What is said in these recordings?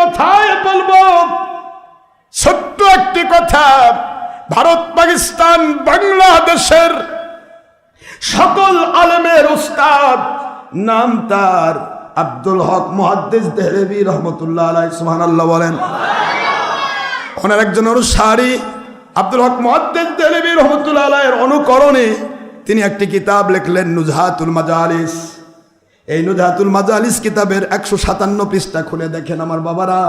কথায় বলব। ছোট্ট একটি কথা, ভারত, পাকিস্তান, বাংলাদেশের সকল আলেমের উস্তাদ, নাম তার আব্দুল হক মুহাদ্দিস দেহলেভি রহমতুল্লাহ আলাই সুবহানাল্লাহ বলেন। ওনার একজন অনুসারী, আব্দুল হক মুহাদ্দিস দেহলেভি রহমতুল্লাহ আলাইয়ের অনুকরণে তিনি একটি কিতাব লিখলেন, নুজহাতুল মাজালিস। এই নুজহাতুল মাজালিস কিতাবের একশো সাতান্ন পৃষ্ঠা খুলে দেখেন আমার বাবারা।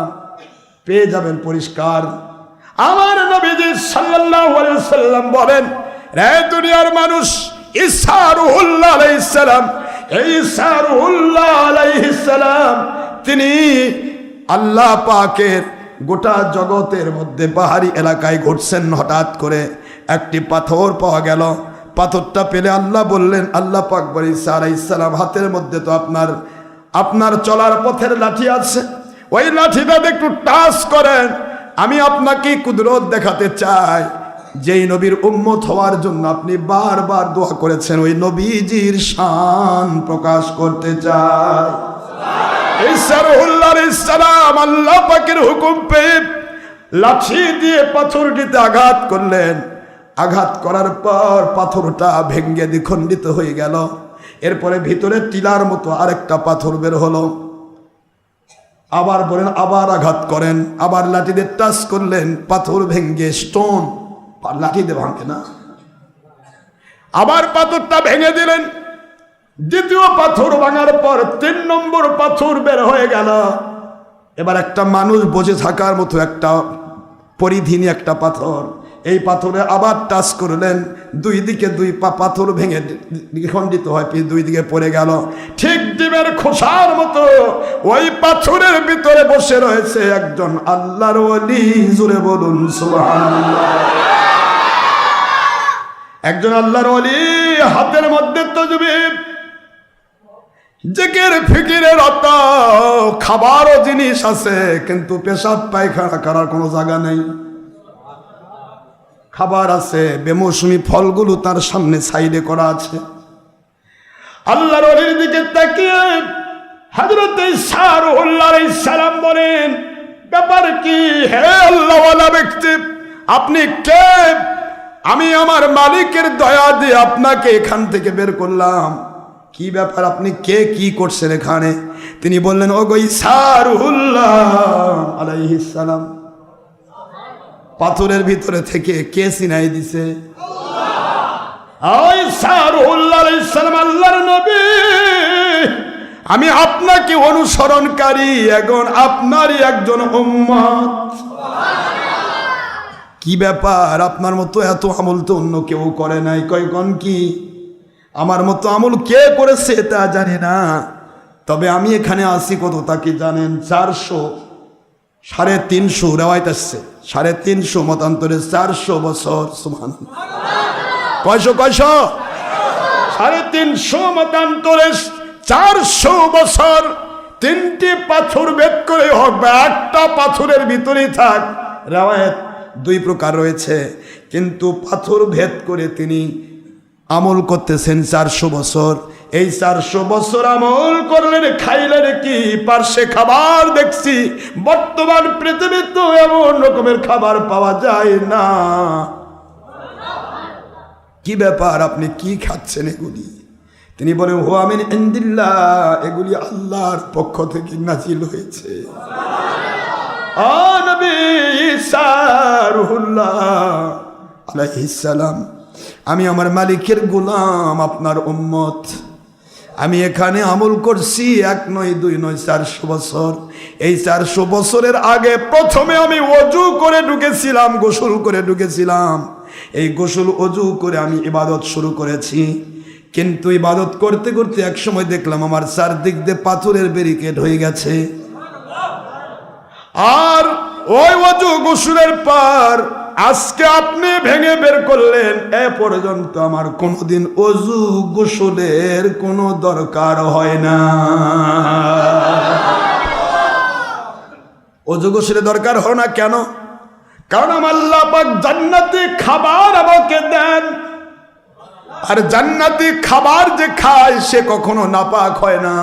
পেয়ে যাবেন পরিষ্কার। আমার নবীজি সাল্লাল্লাহু আলাইহি সাল্লাম বলেন, রে দুনিয়ার মানুষ ঈসা রুহুল্লাহ আলাইহিস সালাম, এই ঈসা রুহুল্লাহ আলাইহিস তিনি আল্লাহ পাকের গোটা জগতের মধ্যে পাহাড়ি এলাকায় ঘুরছেন হঠাৎ করে। একটি পাথর পাওয়া গেল পাথরটা পেলে আল্লাহ বললেন, আল্লাহ পাক বলে ঈসা আলাইহিস সালাম হাতের মধ্যে তো আপনার আপনার চলার পথের লাঠি আছে। ওই লাঠিটা একটু টাচ করেন। আমি আপনাকে কুদরত দেখাতে চাই। যেই নবীর উম্মত হওয়ার জন্য আপনি বারবার দোয়া করেছেন, ওই নবীজির শান প্রকাশ করতে চাই। আল্লাহ পাকের হুকুম পেয়ে লাঠি দিয়ে পাথরটিতে আঘাত করলেন। আঘাত করার পর পাথরটা ভেঙ্গে দ্বিখণ্ডিত হয়ে গেল। এরপরে ভিতরে টিলার মতো আরেকটা পাথর বের হলো। আবার বলেন, আবার আঘাত করেন। আবার লাঠি দিয়ে টাচ করলেন, পাথর ভেঙ্গে স্টোন। লাঠি দিয়ে ভাঙে না। আবার পাথরটা ভেঙে দিলেন। দ্বিতীয় পাথর ভাঙার পর তিন নম্বর পাথর বের হয়ে গেল। এবার একটা মানুষ বসে থাকার মতো একটা পরিধিনী একটা পাথর। এই পাথরে আবার টাচ করলেন, দুই দিকে দুই পা পাথর ভেঙে খণ্ডিত হয় দুই দিকে পড়ে গেল। ঠিক ডিমের খোসার মতো ওই পাথরের ভিতরে বসে রয়েছে একজন আল্লাহর ওলি। জুড়ে বলুন একজন আল্লাহর ওলি, হাতের মধ্যে তজবি জেকের, ফিকিরের অত খাবারও জিনিস আছে, কিন্তু পেশাব পায়খানা করার কোনো জায়গা নেই। খাবার আছে, বেমৌসুমি ফলগুলো তার সামনে সাইডে করা আছে। আল্লাহর অলির দিকে তাকিয়ে হজরত সালাম বলেন, ব্যাপার কি? হে আল্লাহওয়ালা ব্যক্তি, আপনি কে? আমি আমার মালিকের দয়া দিয়ে আপনাকে এখান থেকে বের করলাম। কি ব্যাপার? আপনি কে? কি করছেন এখানে? তিনি বললেন ও গই সারুল্লাহ আলাইহিস সালাম। পাথরের ভিতরে থেকে কে সিনাই দিছে? আমি আপনাকে অনুসরণকারী এখন আপনারই একজন উম্মত। কি ব্যাপার? আপনার মতো এত আমল তো অন্য কেউ করে নাই। কয় কন কি? আমার মতো আমল কে করেছে তা জানি না। তবে আমি এখানে আসি কত তাকে জানেন? চারশো সাড়ে তিনশো রেওয়ায়ত আসছে। সাড়ে তিনশো মতান্তরে চারশো বছর সুমান কয়শো কয়শো? সাড়ে তিনশো মতান্তরে চারশো বছর তিনটি পাথর বেদ করে হোক বা একটা পাথরের ভিতরেই থাক। রেওয়ায়ত দুই প্রকার রয়েছে, কিন্তু পাথর ভেদ করে তিনি আমল করতেছেন চারশো বছর। এই চারশো বছর আমল করলেন, খাইলেন কি? পার্শ্বে খাবার দেখছি, বর্তমান পৃথিবীতে এমন রকমের খাবার পাওয়া যায় না। কি ব্যাপার? আপনি কি খাচ্ছেন এগুলি? তিনি বলেন হো আমিন ইন্দিল্লাহ। এগুলি আল্লাহর পক্ষ থেকে নাজিল হয়েছে। আলাইহিস সালাম, আমি আমার মালিকের গোলাম, আপনার উম্মত। আমি এখানে আমল করছি এক নয়, দুই নয়, চারশো বছর। এই চারশো বছরের আগে প্রথমে আমি অজু করে ঢুকেছিলাম, গোসল করে ঢুকেছিলাম। এই গোসল, অজু করে আমি ইবাদত শুরু করেছি। কিন্তু ইবাদত করতে করতে এক সময় দেখলাম আমার চারদিক দিয়ে পাথরের ব্যারিকেড হয়ে গেছে। আর ওই অজু গোসলের পর আজকে আপনি ভেঙে বের করলেন, এ পর্যন্ত আমার কোনোদিন অজু গোসলের কোনো দরকার হয় না। অজু গোসলের দরকার হয় না কেন? কারণ আমার জান্নাতি খাবার আমাকে দেন। আর জান্নাতি খাবার যে খায়, সে কখনো নাপাক হয় না।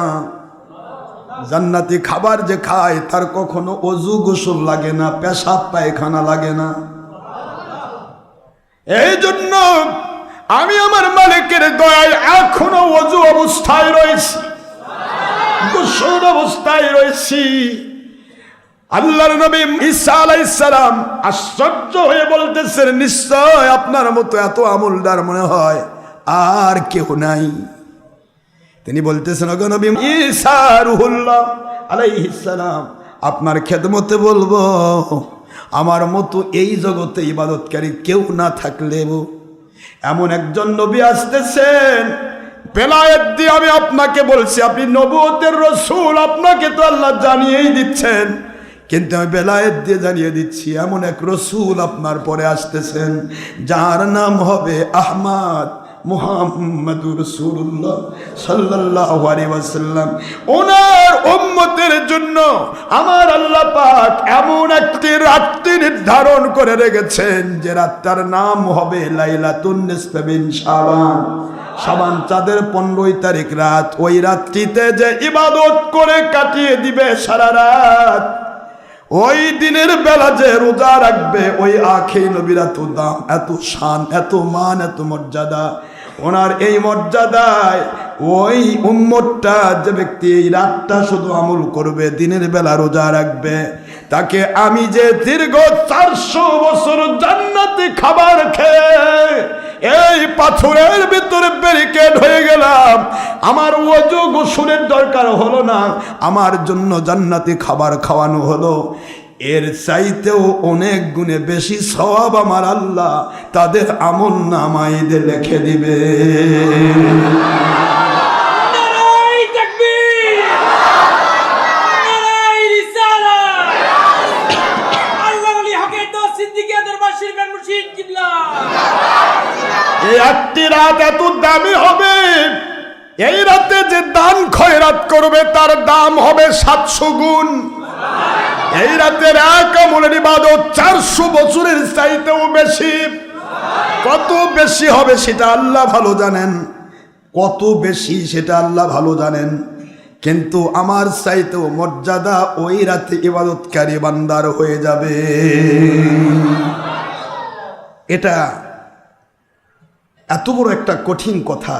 জান্নাতি খাবার যে খায়, তার কখনো অজু গোসল লাগে না, পেশাব পায়খানা লাগে না। এই জন্য আমি আমার মালিকের দয়ায় এখনও অজু অবস্থায় রয়েছি। গোসল অবস্থায় রয়েছি। আল্লাহর নবী ঈসা আলাইহিস সালাম আশ্চর্য হয়ে বলতেছেন, নিশ্চয় আপনার মতো এত আমলদার মনে হয় আর কেউ নাই? তিনি বলতেছেন, ওগো নবী ঈসা রুহুল্লাহ আলাইহিস সালাম, আপনার খেদমতে বলব। আমার মতো এই জগতে ইবাদতকারী কেউ না থাকলেও এমন একজন নবী আসতেছেন, বেলায়েত আমি আপনাকে বলছি, আপনি নবুয়তের রসুল, আপনাকে তো আল্লাহ জানিয়েই দিচ্ছেন। কিন্তু আমি বেলায়েত দিয়ে জানিয়ে দিচ্ছি, এমন এক রসুল আপনার পরে আসতেছেন, যার নাম হবে আহমাদ। মুহাম্মাদুর রাসূলুল্লাহ সাল্লাল্লাহু আলাইহি ওয়াসাল্লাম। ওনার উম্মতের জন্য আমার আল্লাহ পাক এমন একটি রাত্রি নির্ধারণ করে রেখেছেন যে রাতটার নাম হবে লাইলাতুন নিসফে মিন শাবান। শাবান চাঁদের পনেরোই তারিখ রাত। ওই রাত্রিতে যে ইবাদত করে কাটিয়ে দিবে সারা রাত, ওই দিনের বেলা যে রোজা রাখবে, ওই আখে নবীর এত দাম, এত শান, এত মান, এত মর্যাদা। ওনার এই মর্যাদায় ওই উম্মতটা যে ব্যক্তি এই রাতটা শুধু আমল করবে, দিনের বেলা রোজা রাখবে, তাকে আমি যে দীর্ঘ চারশো বছর জান্নাতি খাবার খেয়ে এই পাথরের ভিতরে ব্যারিকেড হয়ে গেলাম। আমার ওজু গোসলের দরকার হলো না, আমার জন্য জান্নাতি খাবার খাওয়ানো হলো। এর চাইতেও অনেক গুণে বেশি সব আমার আল্লাহ। তাদের আমল নামাইদে লিখে দিবে। এই একটি রাত এত দামি হবে। এই রাতে যে দান খয়রাত করবে তার দাম হবে সাতশো গুণ। এই রাতের এক আমলের ইবাদত চারশো বছরের চাইতেও বেশি। কত বেশি হবে সেটা আল্লাহ ভালো জানেন। কত বেশি সেটা আল্লাহ ভালো জানেন। কিন্তু আমার চাইতেও মর্যাদা ওই রাতে ইবাদতকারী বান্দার হয়ে যাবে। এটা এত বড় একটা কঠিন কথা।